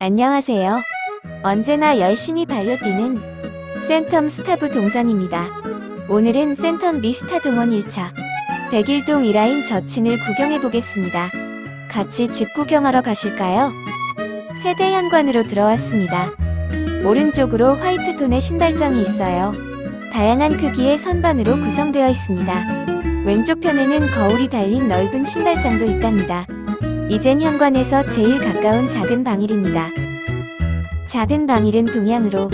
안녕하세요. 언제나 열심히 반려뛰는 센텀 스타브 동산입니다. 오늘은 센텀 미스타 동원 1차 101동 1라인 저층을 구경해 보겠습니다. 같이 집 구경하러 가실까요? 세대 현관으로 들어왔습니다. 오른쪽으로 화이트 톤의 신발장이 있어요. 다양한 크기의 선반으로 구성되어 있습니다. 왼쪽 편에는 거울이 달린 넓은 신발장도 있답니다. 이젠 현관에서 제일 가까운 작은 방일입니다. 작은 방일은 동향으로,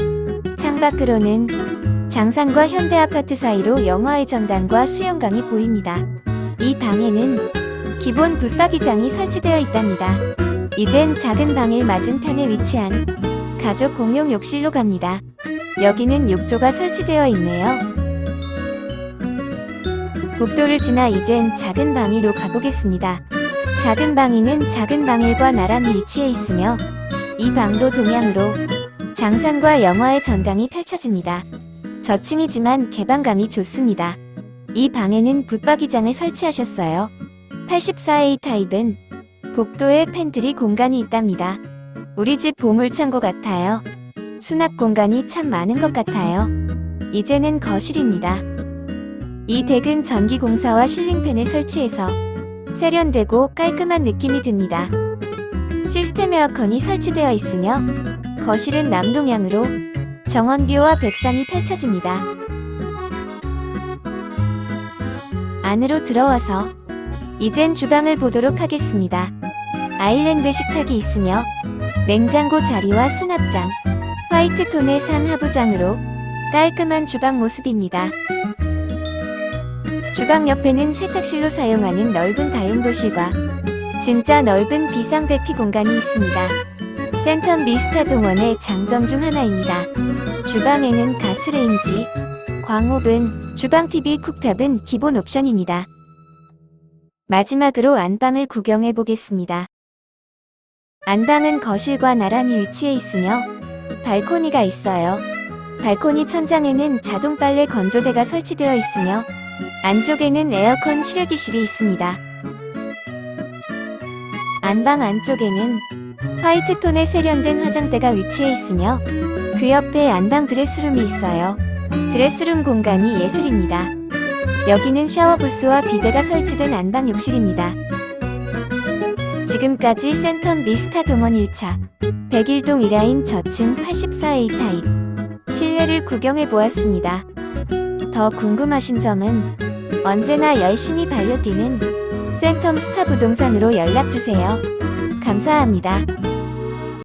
창밖으로는 장산과 현대 아파트 사이로 영화의 전당과 수영강이 보입니다. 이 방에는 기본 붙박이장이 설치되어 있답니다. 이젠 작은 방일 맞은편에 위치한 가족 공용 욕실로 갑니다. 여기는 욕조가 설치되어 있네요. 복도를 지나 이젠 작은 방위로 가보겠습니다. 작은 방위는 작은 방일과 나란히 위치해 있으며 이 방도 동향으로 장산과 영화의 전당이 펼쳐집니다. 저층이지만 개방감이 좋습니다. 이 방에는 붙박이장을 설치하셨어요. 84A 타입은 복도에 팬트리 공간이 있답니다. 우리 집 보물창고 같아요. 수납 공간이 참 많은 것 같아요. 이제는 거실입니다. 이 댁은 전기공사와 실링팬을 설치해서 세련되고 깔끔한 느낌이 듭니다. 시스템 에어컨이 설치되어 있으며 거실은 남동향으로 정원뷰와 백산이 펼쳐집니다. 안으로 들어와서 이젠 주방을 보도록 하겠습니다. 아일랜드 식탁이 있으며 냉장고 자리와 수납장, 화이트 톤의 산 하부장으로 깔끔한 주방 모습입니다. 주방 옆에는 세탁실로 사용하는 넓은 다용도실과 진짜 넓은 비상대피 공간이 있습니다. 센텀 미스타 동원의 장점 중 하나입니다. 주방에는 가스레인지, 광오븐, 주방 TV 쿡탑은 기본 옵션입니다. 마지막으로 안방을 구경해 보겠습니다. 안방은 거실과 나란히 위치해 있으며 발코니가 있어요. 발코니 천장에는 자동 빨래 건조대가 설치되어 있으며 안쪽에는 에어컨 실외기실이 있습니다. 안방 안쪽에는 화이트 톤의 세련된 화장대가 위치해 있으며 그 옆에 안방 드레스룸이 있어요. 드레스룸 공간이 예술입니다. 여기는 샤워 부스와 비데가 설치된 안방 욕실입니다. 지금까지 센텀 미스타 동원 1차 101동 1라인 저층 84A 타입 실내를 구경해 보았습니다. 더 궁금하신 점은 언제나 열심히 반려뛰는 센텀 스타 부동산으로 연락주세요. 감사합니다.